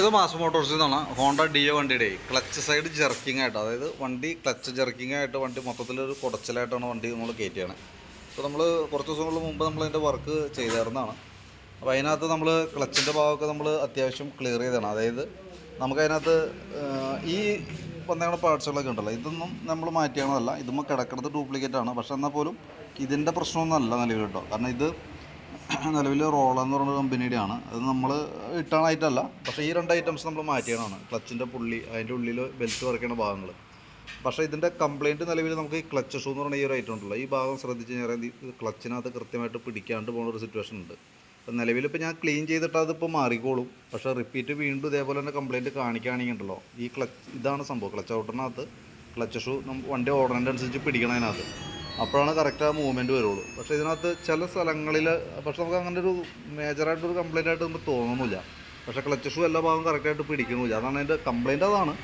ഇത് മാസ് മോട്ടോർസിൽ നിന്നാണ് ഹോണ്ട ഡിയോ വണ്ടിയുടെ ക്ലച്ച് സൈഡ് ജെർക്കിംഗ് ആയിട്ട് അതായത് വണ്ടി ക്ലച്ച് ജെർക്കിംഗ് ആയിട്ട് വണ്ടി മൊത്തത്തിലൊരു കുടച്ചിലായിട്ടാണ് വണ്ടി നമ്മൾ കയറ്റിയാണ്. അപ്പോൾ നമ്മൾ കുറച്ച് ദിവസങ്ങൾക്ക് മുമ്പ് നമ്മൾ അതിന്റെ വർക്ക് ചെയ്തായിരുന്നതാണ്. അപ്പോൾ അതിനകത്ത് നമ്മൾ ക്ലച്ചിന്റെ ഭാഗമൊക്കെ നമ്മൾ അത്യാവശ്യം ക്ലിയർ ചെയ്തതാണ്. അതായത് നമുക്കതിനകത്ത് ഈ വന്നേക്കുന്ന പാർട്സുകളൊക്കെ ഉണ്ടല്ലോ ഇതൊന്നും നമ്മൾ മാറ്റിയാണതല്ല. ഇതുമ്പോൾ കിടക്കുന്നത് ഡ്യൂപ്ലിക്കേറ്റ് ആണ്. പക്ഷെ എന്നാൽ പോലും ഇതിന്റെ പ്രശ്നമൊന്നും അല്ല നിലവിൽ കേട്ടോ കാരണം ഇത് നിലവിൽ റോള എന്ന് പറയുന്ന കമ്പനിയുടെ ആണ്. അത് നമ്മൾ ഇട്ടാണായിട്ടല്ല പക്ഷേ ഈ രണ്ട് ഐറ്റംസ് നമ്മൾ മാറ്റിയതാണ്. ക്ലച്ചിന്റെ പുള്ളി അതിന്റെ ഉള്ളിൽ ബെൽറ്റ് വറക്കേണ്ട ഭാഗങ്ങൾ പക്ഷേ ഇതിന്റെ കംപ്ലയിന്റ് നിലവിൽ നമുക്ക് ഈ ക്ലച്ച് ഷൂ എന്ന് പറയുന്ന ഈ ഒരു ഐറ്റം ഉണ്ടല്ലോ. ഈ ഭാഗം ശ്രദ്ധിച്ച് കഴിഞ്ഞാൽ ക്ലച്ചിനകത്ത് കൃത്യമായിട്ട് പിടിക്കാണ്ട് പോകുന്ന ഒരു സിറ്റുവേഷൻ ഉണ്ട്. അപ്പം നിലവിൽ ഇപ്പോൾ ഞാൻ ക്ലീൻ ചെയ്തിട്ട് അതിപ്പോൾ മാറിക്കോളും. പക്ഷേ റിപ്പീറ്റ് വീണ്ടും ഇതേപോലെ തന്നെ കംപ്ലയിന്റ് കാണിക്കുകയാണെങ്കിൽ ഉണ്ടല്ലോ ഈ ക്ലച്ച് ഇതാണ് സംഭവം. ക്ലച്ച് ഔട്ടറിനകത്ത് ക്ലച്ച് ഷൂ വണ്ടി ഓർഡറിന്റെ അനുസരിച്ച് പിടിക്കണതിനകത്ത്. അപ്പോഴാണ് കറക്റ്റ് ആ മൂവ്മെന്റ് വരുള്ളൂ. പക്ഷേ ഇതിനകത്ത് ചില സ്ഥലങ്ങളിൽ പക്ഷെ നമുക്ക് അങ്ങനെ ഒരു മേജറായിട്ടൊരു കംപ്ലയിന്റ് ആയിട്ട് നമുക്ക് തോന്നുന്നില്ല. പക്ഷേ ക്ലച്ച് ഷൂ എല്ലാ ഭാഗവും കറക്റ്റായിട്ട് പിടിക്കുന്നില്ല അതാണ് അതിന്റെ കംപ്ലയിന്റ് അതാണ്.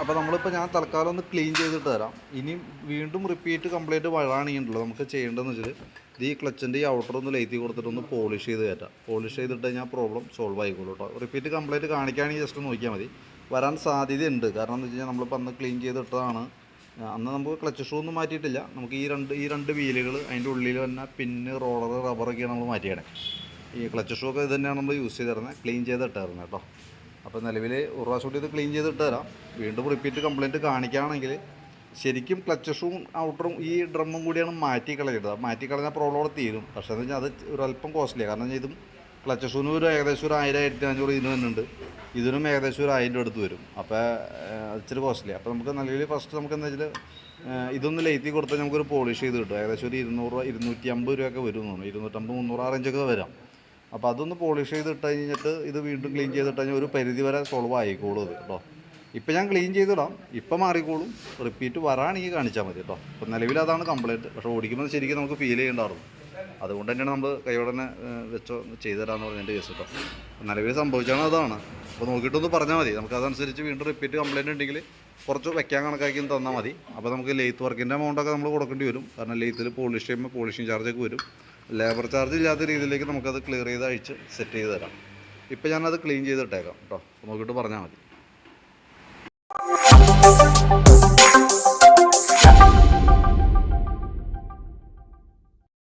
അപ്പോൾ നമ്മളിപ്പോൾ ഞാൻ തൽക്കാലം ഒന്ന് ക്ലീൻ ചെയ്തിട്ട് തരാം. ഇനി വീണ്ടും റിപ്പീറ്റ് കംപ്ലയിന്റ് വഴാണെങ്കിണ്ടല്ലോ നമുക്ക് ചെയ്യേണ്ടതെന്ന് വെച്ചാൽ ഈ ക്ലച്ചിന്റെ ഈ ഔട്ടർ ഒന്ന് ലേത്തി കൊടുത്തിട്ട് ഒന്ന് പോളിഷ് ചെയ്ത് കയറ്റാം. പോളിഷ് ചെയ്തിട്ട് കഴിഞ്ഞാൽ പ്രോബ്ലം സോൾവ് ആയിക്കോളൂ കേട്ടോ റിപ്പീറ്റ് കംപ്ലയിന്റ് കാണിക്കുകയാണെങ്കിൽ ജസ്റ്റ് നോക്കിയാൽ മതി. വരാൻ സാധ്യതയുണ്ട്. കാരണം എന്ന് വെച്ച് കഴിഞ്ഞാൽ നമ്മളിപ്പോൾ അന്ന് ക്ലീൻ ചെയ്തിട്ടതാണ് അന്ന് നമുക്ക് ക്ലച്ച് ഷൂ ഒന്നും മാറ്റിയിട്ടില്ല. നമുക്ക് ഈ രണ്ട് ഈ രണ്ട് വീലുകൾ അതിന്റെ ഉള്ളിൽ തന്നെ പിന്ന് റോളർ റബ്ബറൊക്കെയാണ് നമ്മൾ മാറ്റിയത് ഈ ക്ലച്ച് ഷൂ ഒക്കെ ഇത് തന്നെയാണ് നമ്മൾ യൂസ് ചെയ്തിരുന്നത്. ക്ലീൻ ചെയ്തിട്ടായിരുന്നു കേട്ടോ. അപ്പോൾ നിലവിൽ ഒരു പ്രാവശ്യം കൂടി ഇത് ക്ലീൻ ചെയ്തിട്ട് തരാം വീണ്ടും റിപ്പീറ്റ് കംപ്ലയിന്റ് കാണിക്കുകയാണെങ്കിൽ ശരിക്കും ക്ലച്ച് ഷൂവും ഔട്ടറും ഈ ഡ്രമ്മും കൂടിയാണ് മാറ്റി കളയുന്നത് മാറ്റി കളഞ്ഞാൽ പ്രോബ്ലം തീരും. പക്ഷേ എന്ന് വെച്ചാൽ അത് ഒരു അല്പം കോസ്റ്റ്ലിയാണ് കാരണം ഇതും ക്ലച്ച് ഷൂവിന് ഒരു ഏകദേശം ഒരു ആയിരം ആയിരത്തി അഞ്ഞൂറ് ഇതിന് തന്നെ ഉണ്ട്. ഇതിനും ഏകദേശം ഒരു ആയിരം അടുത്ത് വരും. അപ്പോൾ ഇച്ചിരി കോസ്റ്റ്ലി അപ്പോൾ നമുക്ക് നല്ല രീതിയിൽ ഫസ്റ്റ് നമുക്ക് എന്താ വെച്ചാൽ ഇതൊന്ന് ലേറ്റി കൊടുത്താൽ നമുക്കൊരു പോളിഷ് ചെയ്ത് കിട്ടും. ഏകദേശം ഒരു ഇരുന്നൂറ് രൂപ ഇരുന്നൂറ്റി അമ്പത് രൂപയൊക്കെ വരും തോന്നുന്നു. ഇരുന്നൂറ്റമ്പത് മുന്നൂറ് ആ വരാം. അപ്പോൾ അതൊന്ന് പോളിഷ് ചെയ്ത് ഇട്ട് കഴിഞ്ഞിട്ട് ഇത് വീണ്ടും ക്ലീൻ ചെയ്തിട്ട് കഴിഞ്ഞാൽ ഒരു പരിധി വരെ സോൾവ് ആയിക്കോളും ഇത് കേട്ടോ. ഇപ്പം ഞാൻ ക്ലീൻ ചെയ്തിടാം. ഇപ്പം മാറിക്കോളും. റിപ്പീറ്റ് വരാണെങ്കിൽ കാണിച്ചാൽ മതി കേട്ടോ. അപ്പോൾ നിലവിൽ അതാണ് കംപ്ലയിന്റ് പക്ഷേ ഓടിക്കുമ്പോൾ ശരിക്കും നമുക്ക് ഫീൽ ചെയ്യേണ്ടായിരുന്നു. അതുകൊണ്ട് തന്നെയാണ് നമ്മൾ കൈയോടനെ വെച്ചോ ചെയ്തു തരാമെന്ന് പറഞ്ഞതിന്റെ കേസ് കേട്ടോ. നിലവിൽ സംഭവിച്ചാണ് അതാണ്. അപ്പോൾ നോക്കിയിട്ടൊന്ന് പറഞ്ഞാൽ മതി. നമുക്ക് അതനുസരിച്ച് വീണ്ടും റിപ്പീറ്റ് കംപ്ലയിന്റ് ഉണ്ടെങ്കിൽ കുറച്ച് വെക്കാൻ കണക്കാക്കി തന്നാൽ മതി. അപ്പോൾ നമുക്ക് ലെയ്ത്ത് വർക്കിന്റെ എമൗണ്ടൊക്കെ നമ്മൾ കൊടുക്കേണ്ടി വരും. കാരണം ലെയ്ത്തിൽ പോളിഷ് ചെയ്യുമ്പോൾ പോളിഷിങ് ചാർജൊക്കെ വരും. ലേബർ ചാർജ് ഇല്ലാത്ത രീതിയിലേക്ക് നമുക്കത് ക്ലിയർ ചെയ്ത് അഴിച്ച് സെറ്റ് ചെയ്ത് തരാം. ഇപ്പോൾ ഞാനത് ക്ലീൻ ചെയ്തിട്ടേക്കാം കേട്ടോ. നോക്കിയിട്ട് പറഞ്ഞാൽ മതി.